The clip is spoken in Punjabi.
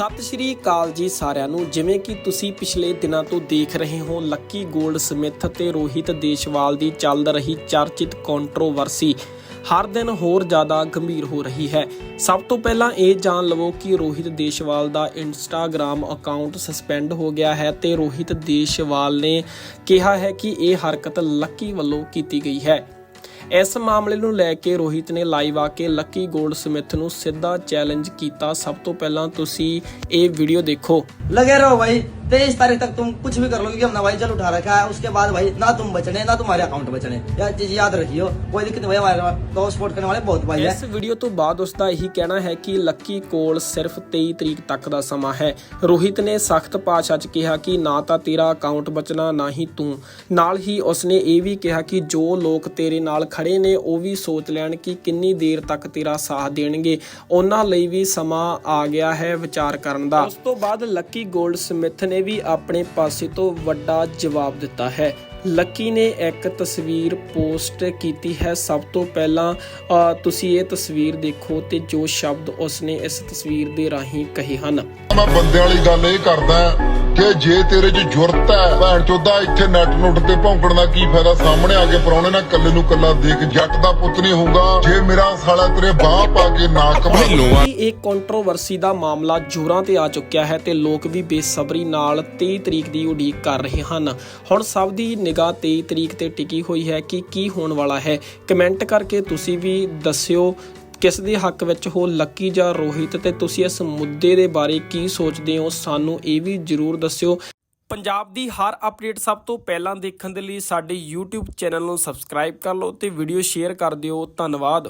ਸਤਿ ਸ਼੍ਰੀ ਅਕਾਲ ਜੀ ਸਾਰਿਆਂ ਨੂੰ, ਜਿਵੇਂ ਕਿ ਤੁਸੀਂ ਪਿਛਲੇ ਦਿਨਾਂ ਤੋਂ ਦੇਖ ਰਹੇ ਹੋ ਲੱਕੀ ਗੋਲਡ ਸਮਿਥ ਤੇ ਰੋਹਿਤ ਦੇਸ਼ਵਾਲ ਦੀ ਚੱਲ ਰਹੀ ਚਰਚਿਤ ਕੰਟਰੋਵਰਸੀ ਹਰ ਦਿਨ ਹੋਰ ਜ਼ਿਆਦਾ ਗੰਭੀਰ ਹੋ ਰਹੀ ਹੈ। ਸਭ ਤੋਂ ਪਹਿਲਾਂ ਇਹ ਜਾਣ ਲਵੋ ਕਿ ਰੋਹਿਤ ਦੇਸ਼ਵਾਲ ਦਾ ਇੰਸਟਾਗ੍ਰam ਅਕਾਊਂਟ ਸਸਪੈਂਡ ਹੋ ਗਿਆ ਹੈ ਤੇ ਰੋਹਿਤ ਦੇਸ਼ਵਾਲ ਨੇ ਕਿਹਾ ਹੈ ਕਿ ਇਹ ਹਰਕਤ ਲੱਕੀ ਵੱਲੋਂ ਕੀਤੀ ਗਈ ਹੈ। ਇਸ ਮਾਮਲੇ ਨੂੰ ਲੈ ਕੇ ਰੋਹਿਤ ਨੇ ਲਾਈਵ ਆ ਕੇ ਲੱਕੀ ਗੋਲਡ ਸਮਿਥ ਨੂੰ ਸਿੱਧਾ ਚੈਲੰਜ ਕੀਤਾ। ਸਭ ਤੋਂ ਪਹਿਲਾਂ ਤੁਸੀਂ ਇਹ ਵੀਡੀਓ ਦੇਖੋ। ਲਗੇ ਰਹੋ ਬਾਈ। तेईस तारीख तक तुम कुछ भी कर लो क्योंकि हमने भाई जल उठा रखा है उसके बाद भाई ना तुम बचने ना तुम्हारे अकाउंट बचने। यह चीज याद रखियो कोई दिक्कत भाई हमारे तो सपोर्ट करने वाले बहुत भाई इस ਵੀਡੀਓ ਤੋਂ ਬਾਅਦ ਉਸ ਦਾ ਇਹੀ ਕਹਿਣਾ ਹੈ ਕਿ ਲੱਕੀ ਕੋਲ ਸਿਰਫ 23 ਤਰੀਕ ਤੱਕ ਦਾ ਸਮਾਂ ਹੈ ਰੋਹਿਤ ਨੇ ਸਖਤ ਭਾਸ਼ਾ 'ਚ ਕਿਹਾ ਕਿ ਨਾ ਤਾਂ ਤੇਰਾ ਅਕਾਊਂਟ ਬਚਣਾ ਨਾ ਹੀ ਤੂੰ ਨਾਲ ਹੀ ਉਸਨੇ ਇਹ ਵੀ ਕਿਹਾ ਕਿ ਜੋ ਲੋਕ ਤੇਰੇ ਨਾਲ ਖੜੇ ਨੇ ਉਹ ਵੀ ਸੋਚ ਲੈਣ ਕਿ ਕਿੰਨੀ ਦੇਰ ਤੱਕ ਤੇਰਾ ਸਾਥ ਦੇਣਗੇ ਉਹਨਾਂ ਲਈ ਵੀ ਸਮਾਂ ਆ ਗਿਆ ਹੈ ਵਿਚਾਰ ਕਰਨ ਦਾ ਉਸ ਤੋਂ ਬਾਅਦ ਲੱਕੀ ਗੋਲਡ ਸਮਿਥ ਨੇ ਵੀ ਆਪਣੇ ਪਾਸੇ ਤੋਂ ਵੱਡਾ ਜਵਾਬ ਦਿੱਤਾ ਹੈ। ਲੱਕੀ ਨੇ ਇੱਕ ਤਸਵੀਰ ਪੋਸਟ ਕੀਤੀ ਹੈ। ਸਭ ਤੋਂ ਪਹਿਲਾਂ ਅ, ਤੁਸੀਂ ਇਹ ਤਸਵੀਰ ਦੇਖੋ ਤੇ ਜੋ ਸ਼ਬਦ ਉਸਨੇ ਇਸ ਤਸਵੀਰ ਦੇ ਰਾਹੀਂ ਕਹੇ ਹਨ। ਮੈਂ ਬੰਦਿਆਂ ਵਾਲੀ ਗੱਲ ਇਹ ਕਰਦਾ ਕਿ ਜੇ ਤੇਰੇ 'ਚ ਜੁਰਤ ਹੈ, ਭੈਣ ਚੋਦਾ ਇੱਥੇ ਨੈਟ ਨੁੱਟ ਤੇ ਭੌਂਕਣ ਦਾ ਕੀ ਫਾਇਦਾ? ਸਾਹਮਣੇ ਆ ਕੇ ਪਰੌਣੇ ਨਾਲ ਕੱਲੇ ਨੂੰ ਕੱਲਾ ਦੇਖ, ਜੱਟ ਦਾ ਪੁੱਤ ਨਹੀਂ ਹੋਊਗਾ। ਜੇ ਮੇਰਾ ਸਾਲਾ ਤੇਰੇ ਬਾਹ ਪਾ ਕੇ ਨਾ ਕਮਾ ਇਹ ਕੰਟਰੋਵਰਸੀ ਦਾ ਮਾਮਲਾ ਜੋਰਾਂ ਤੇ ਆ ਚੁੱਕਿਆ ਹੈ ਤੇ ਲੋਕ ਵੀ ਬੇਸਬਰੀ ਨਾਲ 23 ਤਰੀਕ ਦੀ ਉਡੀਕ ਕਰ ਰਹੇ ਹਨ। ਹੁਣ ਸਭ ਦੀ ਨਿਗਾਹ 23 ਤਰੀਕ ਤੇ ਟਿਕੀ ਹੋਈ ਹੈ ਕਿ ਕੀ ਹੋਣ ਵਾਲਾ ਹੈ। ਕਮੈਂਟ ਕਰਕੇ ਤੁਸੀਂ ਵੀ ਦੱਸਿਓ। ਕਿਸ ਦੇ ਹੱਕ ਵਿੱਚ ਹੋ ਲੱਕੀ ਜਾਂ ਰੋਹਿਤ ਤੇ ਤੁਸੀਂ ਇਸ ਮੁੱਦੇ ਦੇ ਬਾਰੇ ਕੀ ਸੋਚਦੇ ਹੋ? ਸਾਨੂੰ ਇਹ ਵੀ ਜਰੂਰ ਦੱਸਿਓ। ਪੰਜਾਬ ਦੀ ਹਰ ਅਪਡੇਟ ਸਭ ਤੋਂ ਪਹਿਲਾਂ ਦੇਖਣ ਦੇ ਲਈ ਸਾਡੇ YouTube ਚੈਨਲ ਨੂੰ ਸਬਸਕ੍ਰਾਈਬ ਕਰ ਲਓ ਤੇ ਵੀਡੀਓ ਸ਼ੇਅਰ ਕਰ ਦਿਓ। ਧੰਨਵਾਦ।